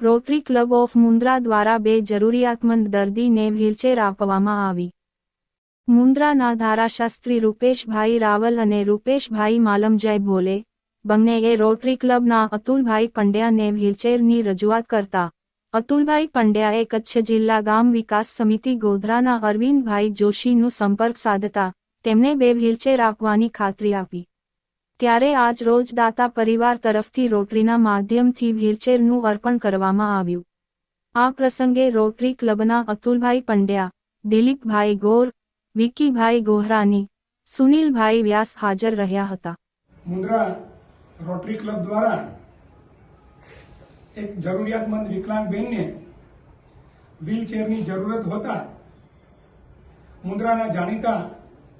Rotary club of Mundra દ્વારા બે જરૂરિયાતમંદ દર્દીને વ્હીલચેર આપવામાં આવી. મુન્દ્રાના ધારાશાસ્ત્રી રૂપેશભાઈ રાવલ અને રૂપેશભાઈ માલમજય ભોલે બંનેએ રોટરી ક્લબના અતુલભાઈ પંડ્યાને વ્હીલચેરની રજૂઆત કરતા અતુલભાઈ પંડ્યાએ કચ્છ જિલ્લા ગામ વિકાસ સમિતિ ગોધરાના અરવિંદભાઈ જોશીનું સંપર્ક સાધતા તેમને બે વ્હીલચેર આપવાની ખાતરી આપી. ત્યારે આજ રોજ દાતા પરિવાર તરફથી રોટરીના માધ્યમથી વ્હીલચેરનું અર્પણ કરવામાં આવ્યું. આ પ્રસંગે રોટરી ક્લબના અતુલભાઈ પંડ્યા, દિલીપભાઈ ગોર વિકીભાઈ ગોહરાની, સુનિલભાઈ વ્યાસ હાજર રહ્યા હતા. મુન્દ્રા રોટરી ક્લબ દ્વારા એક જરૂરિયાતમંદ વિકલાંગ બેનને વ્હીલચેરની જરૂરત હોતા મુન્દ્રાના જાણીતા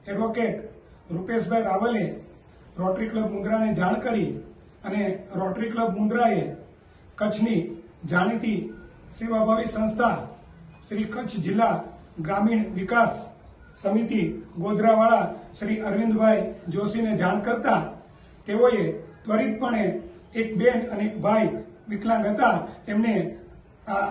એડવોકેટ રૂપેશભાઈ રાવલે રોટરી ક્લબ મુન્દ્રાને જાણ કરી અને રોટરી ક્લબ મુન્દ્રાએ કચ્છની જાણીતી સેવાભાવી સંસ્થા શ્રી કચ્છ જિલ્લા ગ્રામીણ વિકાસ સમિતિ ગોધરાવાળા શ્રી અરવિંદભાઈ જોશીને જાણ કરતા તેઓએ ત્વરિતપણે એક બેન અને એક ભાઈ વિકલાંગ હતા, એમને આ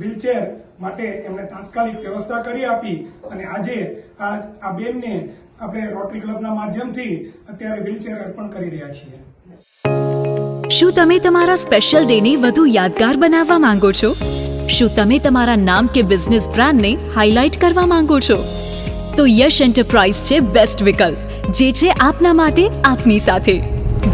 વ્હીલચેર માટે એમણે તાત્કાલિક વ્યવસ્થા કરી આપી અને આજે આ આ બેનને આપણે રોટરી ક્લબના માધ્યમથી અત્યારે વ્હીલચેર અર્પણ કરી રહ્યા છીએ. શું તમે તમારા સ્પેશિયલ ડેને વધુ યાદગાર બનાવવા માંગો છો? શું તમે તમારા નામ કે બિઝનેસ બ્રાન્ડને હાઇલાઇટ કરવા માંગો છો? તો યશ એન્ટરપ્રાઇઝ છે બેસ્ટ વિકલ્પ, જે છે આપના માટે આપની સાથે.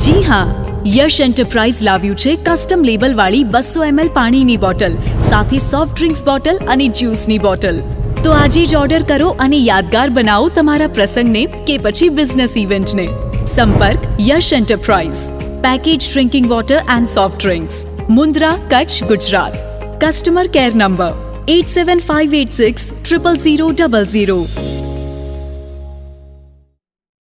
જી હા યશ એન્ટરપ્રાઇઝ લાવ્યું છે કસ્ટમ લેબલવાળી બસો એમએલ પાણીની બોટલ સાથે સોફ્ટ ડ્રિંક્સ બોટલ અને જ્યુસની બોટલ તો આજે જ ઓર્ડર કરો અને યાદગાર બનાવો તમારા પ્રસંગને કે પછી બિઝનેસ ઇવેન્ટને સંપર્ક Yash enterprise package drinking water and soft drinks Mundra Kutch Gujarat customer care number eight seven five eight six triple zero double zero